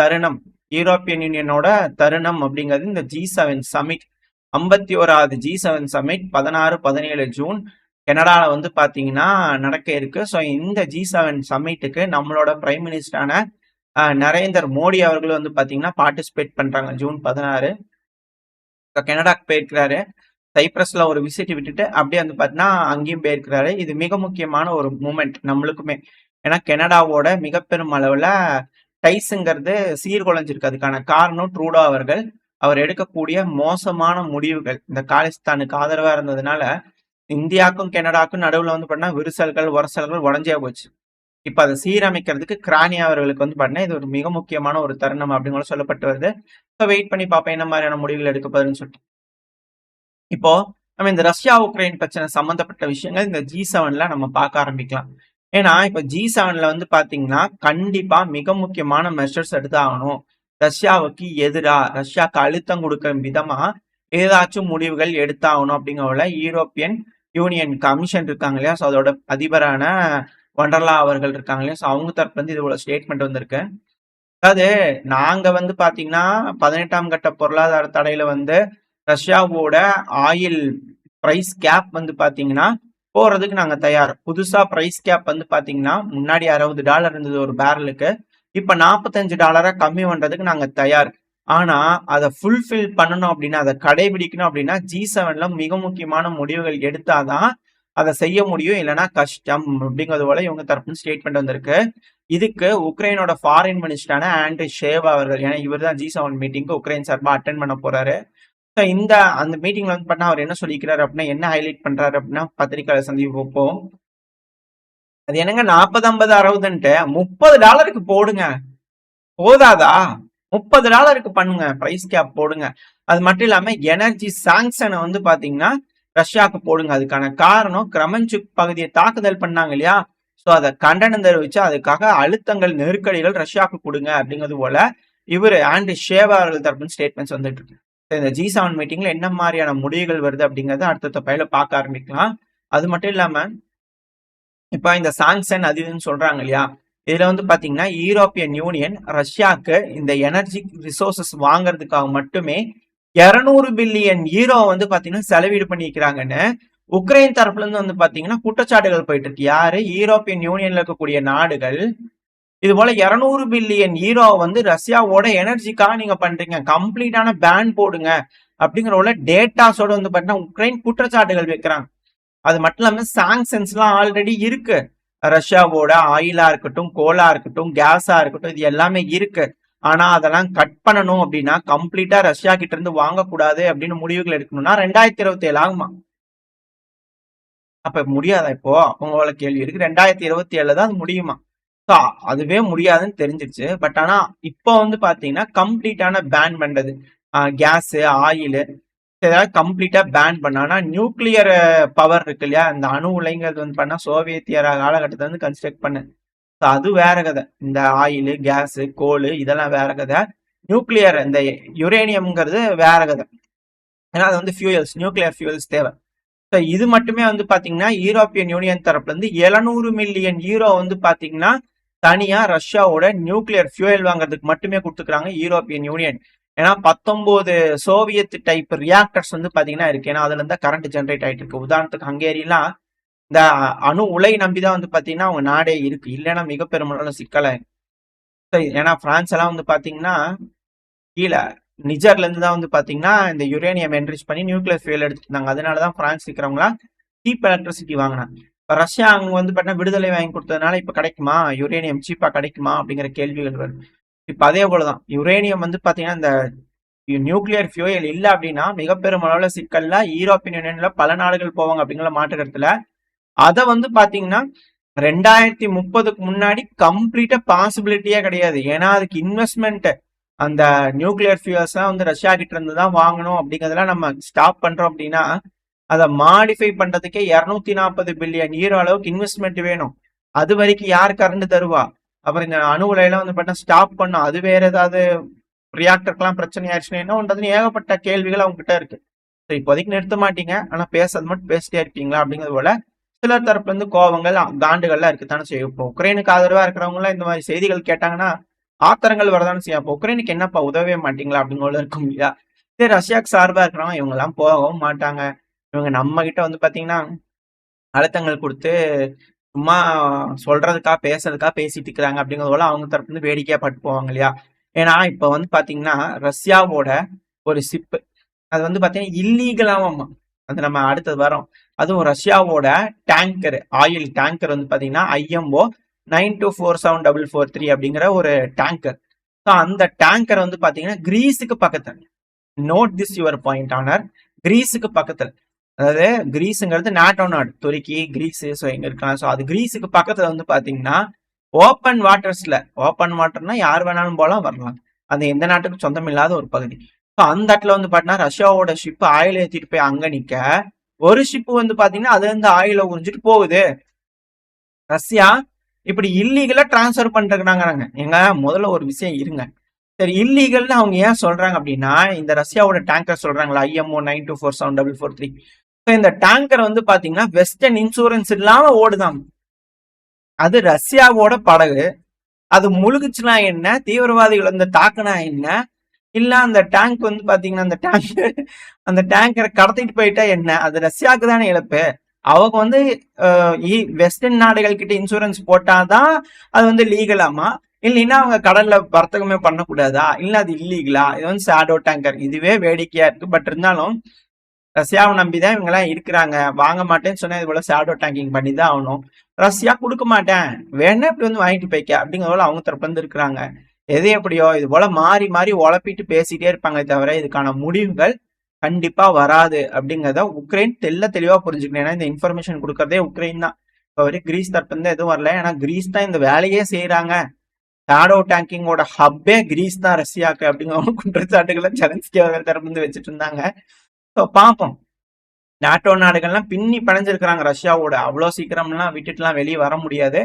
தருணம். யூரோப்பியன் யூனியனோட தருணம் அப்படிங்கிறது இந்த ஜி செவன் சமிட். ஐம்பத்தி ஓராவது ஜி செவன் சமிட் பதினாறு பதினேழு ஜூன். கனடாவில் வந்து பார்த்தீங்கன்னா நடக்க இருக்கு. ஸோ இந்த ஜி செவன் சமிட்டுக்கு நம்மளோட பிரைம் மினிஸ்டரான நரேந்தர் மோடி அவர்கள் வந்து பார்த்தீங்கன்னா பார்ட்டிசிபேட் பண்ணுறாங்க ஜூன் பதினாறு. கனடாக்கு போயிருக்கிறாரு. சைப்ரஸில் ஒரு விசிட் விட்டுட்டு அப்படியே வந்து பார்த்தீங்கன்னா அங்கேயும் போயிருக்கிறாரு. இது மிக முக்கியமான ஒரு மூமெண்ட் நம்மளுக்குமே. ஏன்னா கனடாவோட மிக பெரும் டைஸுங்கிறது சீர்குலைஞ்சிருக்கு. அதுக்கான காரணம் ட்ரூடோ அவர்கள். அவர் எடுக்கக்கூடிய மோசமான முடிவுகள். இந்த காலிஸ்தானுக்கு ஆதரவா இருந்ததுனால இந்தியாவுக்கும் கனடாக்கும் நடுவுல வந்து பண்ணா விரிசல்கள் உரசல்கள் உடஞ்சே போச்சு. இப்ப அதை சீரமைக்கிறதுக்கு கிரானி அவர்களுக்கு வந்து பண்ண இது ஒரு மிக முக்கியமான ஒரு தருணம் அப்படின்னு சொல்லப்பட்டு வருது. இப்போ வெயிட் பண்ணி பார்ப்பேன் என்ன மாதிரியான முடிவுகள் எடுக்க போகுதுன்னு சொல்லிட்டு. இப்போ நம்ம இந்த ரஷ்யா உக்ரைன் பிரச்சனை சம்பந்தப்பட்ட விஷயங்கள் இந்த ஜி செவன்ல நம்ம பார்க்க ஆரம்பிக்கலாம். ஏன்னா இப்ப ஜி செவன்ல வந்து பாத்தீங்கன்னா கண்டிப்பா மிக முக்கியமான மெஷர்ஸ் எடுத்தாகணும். ரஷ்யாவுக்கு எதிரா ரஷ்யாவுக்கு அழுத்தம் கொடுக்கும் விதமா ஏதாச்சும் முடிவுகள் எடுத்தாகணும் அப்படிங்கிறவள யூரோப்பியன் யூனியன் கமிஷன் இருக்காங்க இல்லையா? ஸோ அதோட அதிபரான ஒண்டர்லா அவர்கள் இருக்காங்க இல்லையா? ஸோ அவங்க தரப்பு வந்து இதோட ஸ்டேட்மெண்ட் வந்திருக்கு. அதாவது நாங்க வந்து பாத்தீங்கன்னா பதினெட்டாம் கட்ட பொருளாதார தடையில வந்து ரஷ்யாவோட ஆயில் பிரைஸ் கேப் வந்து பாத்தீங்கன்னா போகிறதுக்கு நாங்கள் தயார். புதுசாக ப்ரைஸ் கேப் வந்து பார்த்தீங்கன்னா முன்னாடி அறுபது டாலர் இருந்தது ஒரு பேரலுக்கு இப்போ நாற்பத்தஞ்சு டாலராக கம்மி பண்ணுறதுக்கு நாங்கள் தயார். ஆனால் அதை ஃபுல்ஃபில் பண்ணணும் அப்படின்னா அதை கடைபிடிக்கணும் அப்படின்னா ஜி செவனில் மிக முக்கியமான முடிவுகள் எடுத்தாதான் அதை செய்ய முடியும். இல்லைன்னா கஷ்டம் அப்படிங்கிறது போல இவங்க தரப்புன்னு ஸ்டேட்மெண்ட் வந்திருக்கு. இதுக்கு உக்ரைனோட ஃபாரின் மினிஸ்டரான ஆண்ட்ரி ஷேவ் அவர்கள் ஏன்னா இவர் தான் ஜி செவன் மீட்டிங்க்கு உக்ரைன் சார்பாக அட்டன் பண்ண போறாரு. ஸோ இந்த அந்த மீட்டிங்ல வந்து பண்ணா அவர் என்ன சொல்லிக்கிறாரு அப்படின்னா என்ன ஹைலைட் பண்றாரு அப்படின்னா பத்திரிகையாளர் சந்திப்பு வைப்போம் அது என்னங்க நாற்பது ஐம்பது அறுபதுன்ட்டு? முப்பது டாலருக்கு போடுங்க. போதாதா? முப்பது டாலருக்கு பண்ணுங்க. பிரைஸ் கேப் போடுங்க. அது மட்டும் இல்லாம எனர்ஜி சாங்ஷனை வந்து பாத்தீங்கன்னா ரஷ்யாவுக்கு போடுங்க. அதுக்கான காரணம் கிரமஞ்சுக் பகுதியை தாக்குதல் பண்ணாங்க இல்லையா? ஸோ அதை கண்டனம் தெரிவிச்சு அதுக்காக அழுத்தங்கள் நெருக்கடிகள் ரஷ்யாவுக்கு கொடுங்க அப்படிங்கிறது போல இவர் ஆண்ட்ரி ஷேவா அவர்கள் தரப்பு ஸ்டேட்மெண்ட்ஸ் வந்துட்டு இருக்கு. இந்த ஜி செவன் மீட்டிங்ல என்ன மாதிரியான முடிவுகள் வருது அப்படிங்கறத அடுத்த பயில பார்க்க ஆரம்பிக்கலாம். அது மட்டும் இல்லாம இப்ப இந்த சாங்ஷன் அது இதுன்னு சொல்றாங்க இல்லையா? இதுல வந்து பாத்தீங்கன்னா யூரோப்பியன் யூனியன் ரஷ்யாவுக்கு இந்த எனர்ஜி ரிசோர்சஸ் வாங்குறதுக்காக மட்டுமே இருநூறு பில்லியன் ஈரோ வந்து பாத்தீங்கன்னா செலவீடு பண்ணிக்கிறாங்கன்னு உக்ரைன் தரப்புல இருந்து வந்து பாத்தீங்கன்னா குற்றச்சாட்டுகள் போயிட்டு இருக்கு. யாரு? யூரோப்பியன் யூனியன்ல இருக்கக்கூடிய நாடுகள் இது போல இருநூறு பில்லியன் ஈரோ வந்து ரஷ்யாவோட எனர்ஜிக்காக நீங்க பண்றீங்க. கம்ப்ளீட்டான பேன் போடுங்க. அப்படிங்கிற டேட்டாஸோட வந்து பாத்தீங்கன்னா உக்ரைன் குற்றச்சாட்டுகள் வைக்கிறாங்க. அது மட்டும் இல்லாம சாங்ஷன்ஸ் எல்லாம் ஆல்ரெடி இருக்கு. ரஷ்யாவோட ஆயிலா இருக்கட்டும் கோலா இருக்கட்டும் கேஸா இருக்கட்டும் இது எல்லாமே இருக்கு. ஆனா அதெல்லாம் கட் பண்ணணும் அப்படின்னா கம்ப்ளீட்டா ரஷ்யா கிட்ட இருந்து வாங்கக்கூடாது அப்படின்னு முடிவுகள் எடுக்கணும்னா ரெண்டாயிரத்தி இருபத்தி ஏழு ஆகுமா? அப்ப முடியாதா இப்போ? உங்களோட கேள்வி இருக்கு. ரெண்டாயிரத்தி இருபத்தி ஏழுல தான் அது முடியுமா? ஸோ அதுவே முடியாதுன்னு தெரிஞ்சிருச்சு. பட் ஆனா இப்போ வந்து பாத்தீங்கன்னா கம்ப்ளீட்டான பேன் பண்றது. கேஸ் ஆயில் ஏதாவது கம்ப்ளீட்டா பேன் பண்ணானா நியூக்ளியர் பவர் இருக்கு இல்லையா? இந்த அணு உலைங்கிறது வந்து பண்ணா சோவியத்தியர் காலகட்டத்தை வந்து கன்ஸ்ட்ரக்ட் பண்ணு. ஸோ அது வேற கதை. இந்த ஆயில் கேஸ் கோல் இதெல்லாம் வேற கதை. நியூக்ளியர் இந்த யுரேனியம்ங்கிறது வேற கதை. ஏன்னா அது வந்து ஃபியூயல்ஸ் நியூக்ளியர் ஃபியூயல்ஸ் தேவை. ஸோ இது மட்டுமே வந்து பாத்தீங்கன்னா யூரோப்பியன் யூனியன் தரப்புல இருந்து எழுநூறு மில்லியன் யூரோ வந்து பாத்தீங்கன்னா தனியா ரஷ்யாவோட நியூக்ளியர் ஃபியூயல் வாங்குறதுக்கு மட்டுமே கொடுத்துக்கிறாங்க யூரோப்பியன் யூனியன். ஏன்னா பத்தொன்பது சோவியத் டைப் ரியாக்டர்ஸ் வந்து பாத்தீங்கன்னா இருக்கு. ஏன்னா அதுல இருந்தா கரண்ட் ஜென்ரேட் ஆயிட்டு இருக்கு. உதாரணத்துக்கு ஹங்கேரியெல்லாம் இந்த அணு உலை நம்பிதான் வந்து பாத்தீங்கன்னா அவங்க நாடே இருக்கு. இல்லைன்னா மிக பெருமளவுல சிக்கல ஏன்னா பிரான்ஸ் எல்லாம் வந்து பாத்தீங்கன்னா கீழே நிஜர்ல இருந்து தான் வந்து பாத்தீங்கன்னா இந்த யுரேனியம் என்ரிச் பண்ணி நியூக்ளியர் ஃபியூல் எடுத்துட்டு இருந்தாங்க. அதனாலதான் பிரான்ஸ் இருக்கிறவங்களாம் சீப் எலக்ட்ரிசிட்டி வாங்கினாங்க. ரஷ்யா அவங்க வந்து பார்த்தீங்கன்னா விடுதலை வாங்கி கொடுத்ததுனால இப்போ கிடைக்குமா? யுரேனியம் சீப்பாக கிடைக்குமா? அப்படிங்கிற கேள்விகள் வரும் இப்போ அதே போலதான். யுரேனியம் வந்து பார்த்தீங்கன்னா இந்த நியூக்ளியர் ஃபியூயல் இல்லை அப்படின்னா மிகப்பெரும் அளவில் சிக்கல்ல யூரோப்பியன் யூனியன்ல பல நாடுகள் போவாங்க அப்படிங்கிற மாற்றுக்கிறதுல அதை வந்து பார்த்தீங்கன்னா ரெண்டாயிரத்தி முப்பதுக்கு முன்னாடி கம்ப்ளீட்டாக பாசிபிலிட்டியே கிடையாது. ஏன்னா அதுக்கு இன்வெஸ்ட்மெண்ட் அந்த நியூக்ளியர் ஃபியூல்ஸ் வந்து ரஷ்யா கிட்ட இருந்து தான் வாங்கணும் அப்படிங்கிறதெல்லாம் நம்ம ஸ்டாப் பண்ணுறோம் அப்படின்னா அதை மாடிஃபை பண்றதுக்கே இரநூத்தி நாற்பது பில்லியன் ஈரோ அளவுக்கு இன்வெஸ்ட்மெண்ட் வேணும். அது வரைக்கும் யார் கரண்ட் தருவா? அப்புறம் இந்த அணு உலையெல்லாம் வந்து பார்த்தா ஸ்டாப் பண்ணும். அது வேற ஏதாவது ரியாக்டருக்கெல்லாம் பிரச்சனை ஆயிடுச்சுன்னா என்ன ஏகப்பட்ட கேள்விகள் அவங்க கிட்ட இருக்கு. ஸோ இப்போதைக்கு நிறுத்த மாட்டீங்க. ஆனா பேசுறது மட்டும் பேசிட்டே இருப்பீங்களா? அப்படிங்கிறது போல சிலர் தரப்புல இருந்து கோபங்கள் காண்டுகள்லாம் இருக்குதானே செய்யும். இப்போ உக்ரைனுக்கு ஆதரவா இருக்கிறவங்க எல்லாம் இந்த மாதிரி செய்திகள் கேட்டாங்கன்னா ஆத்திரங்கள் வரதானே செய்யும். அப்போ உக்ரைனுக்கு என்னப்பா உதவவே மாட்டீங்களா? அப்படிங்கிற இருக்கும் இல்லையா? இதே ரஷ்யாவுக்கு சார்பா இருக்கிறவங்க இவங்க எல்லாம் போகவும் மாட்டாங்க. இவங்க நம்ம கிட்ட வந்து பாத்தீங்கன்னா அழுத்தங்கள் கொடுத்து சும்மா சொல்றதுக்கா பேசுறதுக்கா பேசிட்டு இருக்கிறாங்க அப்படிங்கிறது போல அவங்க தரப்பு வந்து வேடிக்கையா பட்டு போவாங்க இல்லையா? ஏன்னா இப்ப வந்து பாத்தீங்கன்னா ரஷ்யாவோட ஒரு சிப்பு அது வந்து பாத்தீங்கன்னா இல்லீகலாவும் அது நம்ம அடுத்தது வரோம் அதுவும் ரஷ்யாவோட டேங்கர் ஆயில் டேங்கர் வந்து பாத்தீங்கன்னா IMO nine two four seven double four three அப்படிங்கிற ஒரு டேங்கர் ஸோ அந்த டேங்கர் வந்து பாத்தீங்கன்னா கிரீஸுக்கு பக்கத்துல. Note this your point honour கிரீஸுக்கு பக்கத்துல. அதாவது கிரீஸுங்கிறது நாட்டோ நாடு துருக்கி கிரீஸ் ஸோ எங்க இருக்கலாம். ஸோ அது கிரீஸுக்கு பக்கத்துல வந்து பாத்தீங்கன்னா ஓப்பன் வாட்டர்ஸ்ல ஓப்பன் வாட்டர்னா யார் வேணாலும் போலாம் வரலாம். அது எந்த நாட்டுக்கும் சொந்தம் இல்லாத ஒரு பகுதி. ஸோ அந்த இடத்துல வந்து பாத்தீங்கன்னா ரஷ்யாவோட ஷிப் ஆயில் ஏத்திட்டு போய் அங்க நிக்க ஒரு ஷிப் வந்து பாத்தீங்கன்னா அது வந்து ஆயில உறிஞ்சிட்டு போகுது. ரஷ்யா இப்படி இல்லீகலா டிரான்ஸ்ஃபர் பண்றாங்கிறாங்க எங்க முதல்ல ஒரு விஷயம் இருங்க. சரி இல்லீகல்னு அவங்க ஏன் சொல்றாங்க அப்படின்னா இந்த ரஷ்யாவோட டேங்கர் சொல்றாங்களா? IMO nine two four seven double four three இந்த டேங்கர் வந்து பாத்தீங்கன்னா வெஸ்டர்ன் இன்சூரன்ஸ் இல்லாம ஓடுதான் அது ரஷ்யாவோட படகு. அது முழுகுச்சுனா என்ன? தீவிரவாதிகள் வந்து தாக்குனா என்ன? இல்ல அந்த டேங்க் வந்து பாத்தீங்கன்னா அந்த டேங்க் அந்த டேங்கரை கடத்திட்டு போயிட்டா என்ன? அது ரஷ்யாவுக்கு தானே இழப்பு. அவங்க வந்து வெஸ்டர்ன் நாடுகள் கிட்ட இன்சூரன்ஸ் போட்டாதான் அது வந்து லீகலாமா இல்லைன்னா அவங்க கடல்ல வர்த்தகமே பண்ணக்கூடாதா? இல்ல அது இல்லீகலா இது வந்து ஷேடோ டேங்கர் இதுவே வேடிக்கையா இருக்கு. பட் இருந்தாலும் ரஷ்யாவை நம்பிதான் தான் இவங்கெல்லாம் இருக்கிறாங்க. வாங்க மாட்டேன்னு சொன்னா இது போல ஷேடோ டேங்கிங் பண்ணி தான் ஆகணும். ரஷ்யா கொடுக்க மாட்டேன். வேணா இப்படி வந்து வாங்கிட்டு போய்க்க. அப்படிங்கிற போல அவங்க தரப்பு வந்து இருக்கிறாங்க. எது எப்படியோ இது போல மாறி மாறி உழப்பிட்டு பேசிட்டே இருப்பாங்க தவிர இதுக்கான முடிவுகள் கண்டிப்பா வராது. அப்படிங்கிறத உக்ரைன் தெல்ல தெளிவா புரிஞ்சுக்கணும். ஏன்னா இந்த இன்ஃபர்மேஷன் கொடுக்கறதே உக்ரைன் தான். இப்போ வரைக்கும் கிரீஸ் தரப்பு எதுவும் வரல. ஏன்னா கிரீஸ் தான் இந்த வேலையே செய்யறாங்க ஷேடோ டேங்கிங்கோட ஹப்பே கிரீஸ் தான் ரஷ்யாக்கு அப்படிங்கிற குற்றச்சாட்டுகளை ஜெலன்ஸ்கி அவர்கள் தரப்பு வந்து வச்சுட்டு இருந்தாங்க. பார்ப்போம் நாட்டோ நாடுகள்லாம் பின்னி படைஞ்சிருக்கிறாங்க ரஷ்யாவோட. அவ்வளோ சீக்கிரம்லாம் விட்டுட்டுலாம் வெளியே வர முடியாது.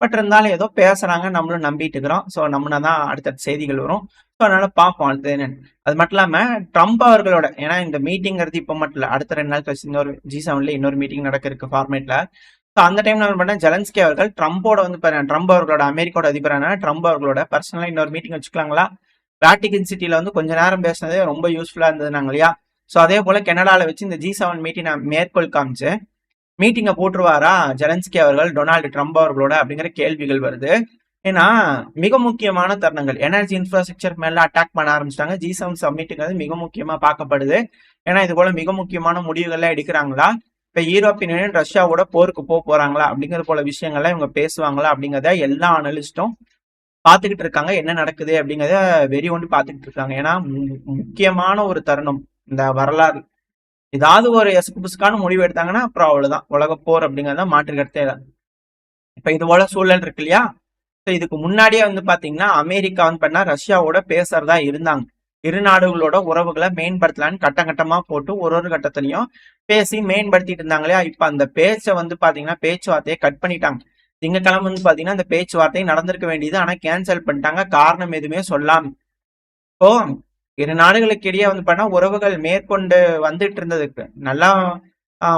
பட் இருந்தாலும் ஏதோ பேசுறாங்க. நம்மளும் நம்பிட்டு இருக்கிறோம். ஸோ நம்மனா தான் அடுத்தடுத்த செய்திகள் வரும். ஸோ அதனால பார்ப்போம் அடுத்தது என்னன்னு அது மட்டும் இல்லாம ட்ரம்ப் அவர்களோட ஏன்னா இந்த மீட்டிங்கிறது இப்போ மட்டும் இல்லை. அடுத்த ரெண்டு நாள் கழிச்சு இன்னொரு ஜி செவன்ல இன்னொரு மீட்டிங் நடக்க இருக்கு ஃபார்மேட்ல ஸோ அந்த டைம்ல என்ன பண்ண ஜெலன்ஸ்கி அவர்கள் ட்ரம்ப்போட வந்து ட்ரம்ப் அவர்களோட அமெரிக்காவோட அதிபரான ட்ரம்ப் அவர்களோட பர்சனலாக இன்னொரு மீட்டிங் வச்சுக்கலாங்களா? வேட்டிகன் சிட்டியில வந்து கொஞ்ச நேரம் பேசினதே ரொம்ப யூஸ்ஃபுல்லாக இருந்ததுனாங்க இல்லையா? ஸோ அதே போல் கனடாவில் வச்சு இந்த ஜி செவன் மீட்டிங் நான் மேற்கோள் காமிச்சு மீட்டிங்கை போட்டுருவாரா? ஜெலன்ஸ்கி அவர்கள் டொனால்டு ட்ரம்ப் அவர்களோட அப்படிங்கிற கேள்விகள் வருது. ஏன்னா மிக முக்கியமான தருணங்கள். எனர்ஜி இன்ஃப்ராஸ்ட்ரக்சர் மேல அட்டாக் பண்ண ஆரம்பிச்சிட்டாங்க. ஜி செவன் சம்மிட்டுங்கிறது மிக முக்கியமாக பார்க்கப்படுது. ஏன்னா இது போல மிக முக்கியமான முடிவுகள்லாம் எடுக்கிறாங்களா? இப்போ யூரோப்பியன் யூனியன் ரஷ்யாவோட போருக்கு போக போறாங்களா? அப்படிங்கிற போல விஷயங்கள்லாம் இவங்க பேசுவாங்களா? அப்படிங்கிறத எல்லா அனலிஸ்டும் பார்த்துக்கிட்டு இருக்காங்க. என்ன நடக்குது அப்படிங்கிறத வெறி ஒன்று பார்த்துக்கிட்டு இருக்காங்க. ஏன்னா முக்கியமான ஒரு தருணம். இந்த வரலாறு ஏதாவது ஒரு எசுக்கு புசுக்கான முடிவு எடுத்தாங்கன்னா அப்புறம் அவ்வளவுதான். உலக போர் அப்படிங்கறத மாற்று கருத்தே இல்லை இப்ப இது போல சூழல் இருக்கு இல்லையா? இதுக்கு முன்னாடியே வந்து பாத்தீங்கன்னா அமெரிக்கா வந்து பண்ணா ரஷ்யாவோட பேசுறதா இருந்தாங்க. இரு நாடுகளோட உறவுகளை மேம்படுத்தலான்னு கட்டம் கட்டமா போட்டு ஒரு ஒரு கட்டத்திலையும் பேசி மேம்படுத்திட்டு இருந்தாங்க இல்லையா? இப்ப அந்த பேச்சை வந்து பாத்தீங்கன்னா பேச்சுவார்த்தையை கட் பண்ணிட்டாங்க. திங்கக்கிழமை வந்து பாத்தீங்கன்னா அந்த பேச்சுவார்த்தை நடந்திருக்க வேண்டியது. ஆனா கேன்சல் பண்ணிட்டாங்க. காரணம் எதுவுமே சொல்லாம. இப்போ இரு நாடுகளுக்கு இடையே வந்து பண்ணா உறவுகள் மேற்கொண்டு வந்துட்டு இருந்ததுக்கு. நல்லா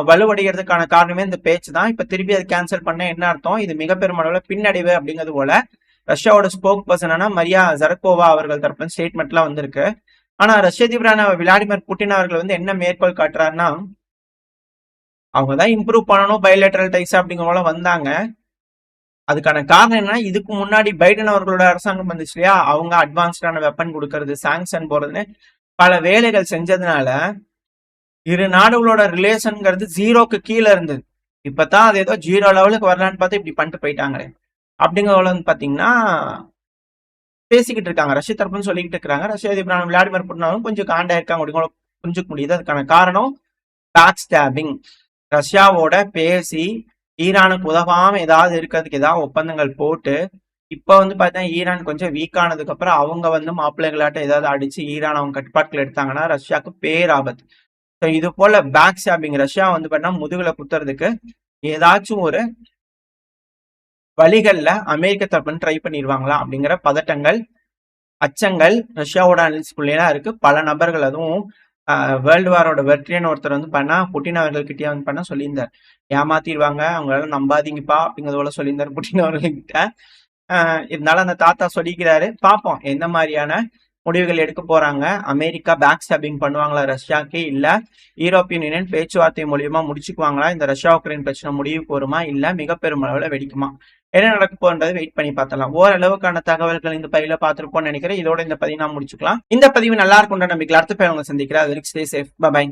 வலுவடைகிறதுக்கான காரணமே இந்த பேச்சு தான் இப்ப திருப்பி அதை கேன்சல் பண்ண என்ன அர்த்தம்? இது மிக பெருமளவுல பின்னடைவு அப்படிங்கிறது போல. ரஷ்யாவோட ஸ்போக் பர்சனான மரியா ஜரக்கோவா அவர்கள் தரப்பு ஸ்டேட்மெண்ட்லாம் வந்திருக்கு. ஆனா ரஷ்ய அதிபரான விளாடிமிர் புட்டின் அவர்கள் வந்து என்ன மேற்கோள் காட்டுறாருன்னா அவங்க தான் இம்ப்ரூவ் பண்ணணும் பயோலேட்டரல் டைஸ் அப்படிங்கிற வந்தாங்க. அதுக்கான காரணம் என்ன இதுக்கு முன்னாடி பைடன் அவர்களோட அரசாங்கம் வந்துச்சு இல்லையா? அவங்க அட்வான்ஸ்டான வெப்பன் கொடுக்கறது சாங்ஷன் போறதுன்னு பல வேலைகள் செஞ்சதுனால இரு நாடுகளோட ரிலேஷன்ங்கிறது ஜீரோக்கு கீழே இருந்தது. இப்பதான் அது ஏதோ ஜீரோ லெவலுக்கு வரலான்னு பார்த்து இப்படி பண்ணிட்டு போயிட்டாங்களே. அப்படிங்கிற வந்து பாத்தீங்கன்னா பேசிக்கிட்டு இருக்காங்க. ரஷ்ய தரப்புன்னு சொல்லிக்கிட்டு இருக்காங்க ரஷ்ய அதிபர் விளாடிமிர் புட்டினாலும் கொஞ்சம் காண்டா இருக்காங்க. அப்படிங்கிற புரிஞ்சுக்க முடியுது. அதுக்கான காரணம் பேக் ஸ்டாபிங் ரஷ்யாவோட பேசி ஈரானுக்கு உதவாம ஏதாவது இருக்கிறதுக்கு ஏதாவது ஒப்பந்தங்கள் போட்டு இப்ப வந்து பார்த்தா ஈரான் கொஞ்சம் வீக் ஆனதுக்கு அப்புறம் அவங்க வந்து மாப்பிள்ளைகளாட்ட ஏதாவது அடிச்சு ஈரான் அவங்க கட்டுப்பாட்டுல எடுத்தாங்கன்னா ரஷ்யாவுக்கு பேராபத்து ஸோ இது போல பேக் ஷாப்பிங் ரஷ்யா வந்து பார்த்தா முதுகுல குத்துறதுக்கு ஏதாச்சும் ஒரு வழிகள்ல அமெரிக்க தரப்புன்னு ட்ரை பண்ணிடுவாங்களா அப்படிங்கிற பதட்டங்கள் அச்சங்கள் ரஷ்யாவோட அனலிஸ்குள்ளேலாம் இருக்கு. பல நபர்கள் அதுவும் வேர்ல்டு வாரோட வெற்றின்னு ஒருத்தர் வந்து பண்ணா புட்டின் அவர்கள்கிட்டயே வந்து பண்ண சொல்லியிருந்தார். ஏமாத்திடுவாங்க அவங்களால நம்பாதீங்கப்பா அப்படிங்கிறது போல சொல்லியிருந்தார் புட்டின் அவர்கள்கிட்ட. ஆஹ் இருந்தாலும் அந்த தாத்தா சொல்லிக்கிறாரு பார்ப்போம் எந்த மாதிரியான முடிவுகள் எடுக்க போறாங்க. அமெரிக்கா பேக் ஸ்டாபிங் பண்ணுவாங்களா ரஷ்யாக்கு இல்ல. யூரோப்பியன் யூனியன் பேச்சுவார்த்தை மூலியமா முடிச்சுக்குவாங்களா? இந்த ரஷ்யா உக்ரைன் பிரச்சனை முடிவுக்கு வருமா? இல்ல மிக பெரும் அளவுல வெடிக்குமா? என்ன நடக்க போன்றது வெயிட் பண்ணி பார்த்தலாம் ஓரளவுக்கான தகவல்கள் இந்த பதிவில் பார்த்துருப்போம்னு நினைக்கிறேன். இதோட இந்த பதிவு நான் முடிச்சுக்கலாம். இந்த பதிவு நல்லா இருக்கும்ன்ற நம்பிக்கை அடுத்த பேர் உங்களை சந்திக்கிறேன். அது சேஃப் பை